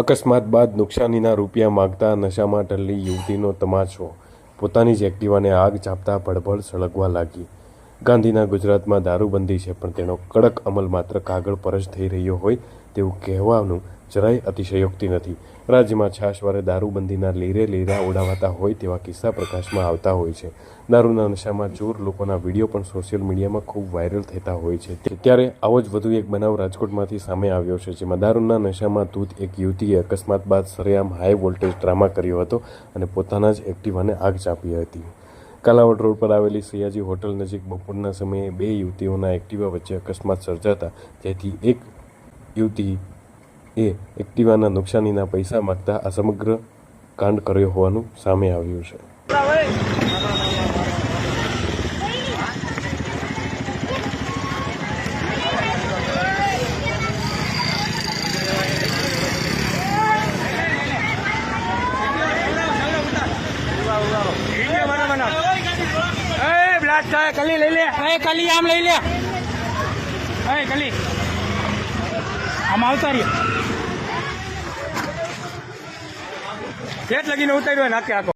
અકસ્માત બાદ નુકસાનીના રૂપિયા માગતા નશામાં ટલ્લી યુવતીનો તમાચો. પોતાની જ એક્ટિવાને આગ ચાપતા ભડભડ સળગવા લાગી. ગાંધીના ગુજરાતમાં દારૂબંધી છે, પણ તેનો કડક અમલ માત્ર કાગળ પર જ થઈ રહ્યો હોય તેવું કહેવાનું જરાય અતિશયોક્તિ નથી. રાજ્યમાં છાશવારે દારૂબંધીના લીરે લીરા ઉડાવાતા હોય તેવા કિસ્સા પ્રકાશમાં આવતા હોય છે. દારૂના નશામાં ચોર લોકોના વીડિયો પણ સોશિયલ મીડિયામાં ખૂબ વાયરલ થતા હોય છે. ત્યારે આવો જ વધુ એક બનાવ રાજકોટમાંથી સામે આવ્યો છે, જેમાં દારૂના નશામાં તૂત એક યુવતીએ અકસ્માત બાદ સરેઆમ હાઈ વોલ્ટેજ ડ્રામા કર્યો હતો અને પોતાના જ એક્ટિવાને આગ ચાંપી હતી. કાલાવડ રોડ પર આવેલી સયાજી હોટલ નજીક બપોરના સમયે બે યુવતીઓના એક્ટિવા વચ્ચે અકસ્માત સર્જાતા, જેથી એક યુવતી એ એક્ટિવાના નુકસાનીના પૈસા માગતા આ સમગ્ર કાંડ કર્યો હોવાનું સામે આવ્યું છે. એ બ્લાસ્ટ થાય કલી લઈ લે. એ કલી આમ લઈ લે. એ કલી. આમ આવતા રહ્યો પેટ લગીને ઉતાર્યો નાખે આખો.